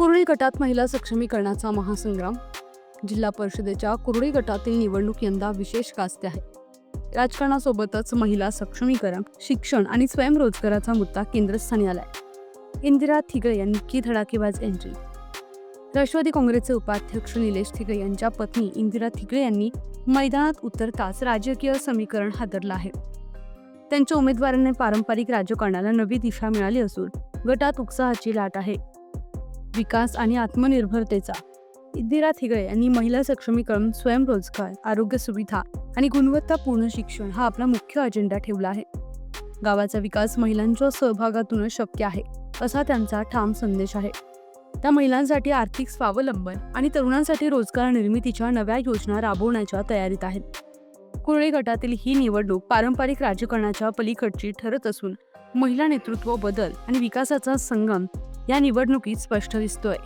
कुरळी गटात महिला सक्षमीकरणाचा महासंग्राम. जिल्हा परिषदेच्या कुरळी गटातील निवडणूक यंदा विशेष गाजते आहे. राजकारणासोबतच महिला सक्षमीकरण शिक्षण आणि स्वयंरोजगाराचा मुद्दा केंद्रस्थानी आलाय. इंदिरा थिगळे यांनी की धडाकेबाज एंट्री? राष्ट्रवादी काँग्रेसचे उपाध्यक्ष निलेश थिगळे यांच्या पत्नी इंदिरा थिगळे यांनी मैदानात उतरताच राजकीय समीकरण हादरलं आहे. त्यांच्या उमेदवारांनी पारंपरिक राजकारणाला नवी दिशा मिळाली असून गटात उत्साहाची लाट आहे. विकास आणि आत्मनिर्भरतेचा. इंदिरा थिगळे यांनी महिला सक्षमीकरण स्वयंरोजगार आरोग्य सुविधा आणि गुणवत्तापूर्ण शिक्षण हा आपला मुख्य अजेंडा ठेवला आहे. गावाचा विकास महिलांच्या सहभागातूनच शक्य आहे असा त्यांचा ठाम संदेश आहे. त्या महिलांसाठी आर्थिक स्वावलंबन आणि तरुणांसाठी रोजगार निर्मितीच्या नव्या योजना राबवण्याच्या तयारीत आहेत. कुरळी गटातील ही निवडणूक पारंपरिक राजकारणाच्या पलीकडची ठरत असून महिला नेतृत्व बदल आणि विकासाचा संगम या निवडणुकीत स्पष्ट दिसतोय.